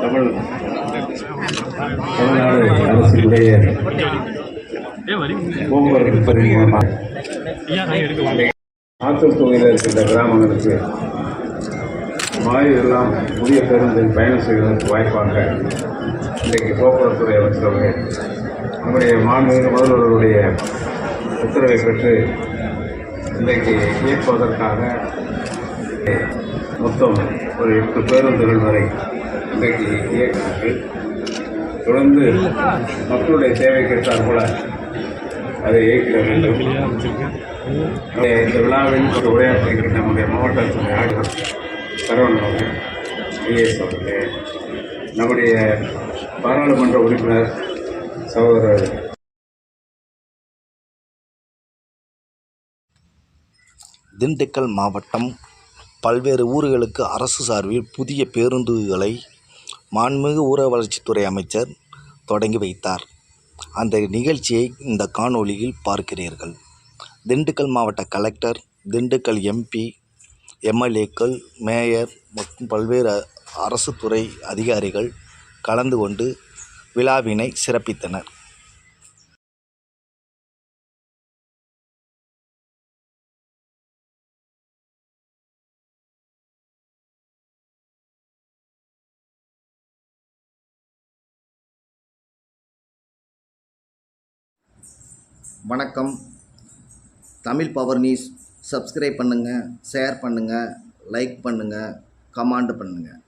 தமிழ் தமிழ்நாடு அரசுடைய போக்குவரத்து துறை ஆத்தூர் தொகுதியில் இருக்கின்ற கிராமங்களுக்கு மாநிலம் புதிய பேருந்தில் பயணம் செய்வதற்கு வாய்ப்பாக இன்றைக்கு போக்குவரத்துறை அமைச்சர் அவர்கள் நம்முடைய மாண்புமிகு முதல்வர்களுடைய உத்தரவை பெற்று இன்றைக்கு இயக்குவதற்காக மொத்தம் ஒரு எட்டு பேருந்துகள் வரை இன்றைக்கு இயக்கினார்கள் தொடர்ந்து மக்களுடைய தேவைக்கேற்றார் போல அதை இயக்கிட வேண்டும். இந்த விழாவில் ஒரு உரையாற்றுகிற நம்முடைய மாவட்டத்தின் ஆளுநர் சரவணன் அவர்கள் ஐஏஎஸ் அவர்கள் நம்முடைய பாராளுமன்ற உறுப்பினர் சகோதரர் திண்டுக்கல் மாவட்டம் பல்வேறு ஊர்களுக்கு அரசு சார்பில் புதிய பேருந்துகளை மாண்புமிகு ஊர வளர்ச்சித்துறை அமைச்சர் தொடங்கி வைத்தார். அந்த நிகழ்ச்சியை இந்த காணொளியில் பார்க்கிறீர்கள். திண்டுக்கல் மாவட்ட கலெக்டர் திண்டுக்கல் எம்பி எம்எல்ஏக்கள் மேயர் மற்றும் பல்வேறு அரசு துறை அதிகாரிகள் கலந்து கொண்டு விழாவினை சிறப்பித்தனர். வணக்கம். Tamil power news. சப்ஸ்கிரைப் பண்ணுங்கள் ஷேர் பண்ணுங்கள் லைக் பண்ணுங்கள் கமெண்ட் பண்ணுங்கள்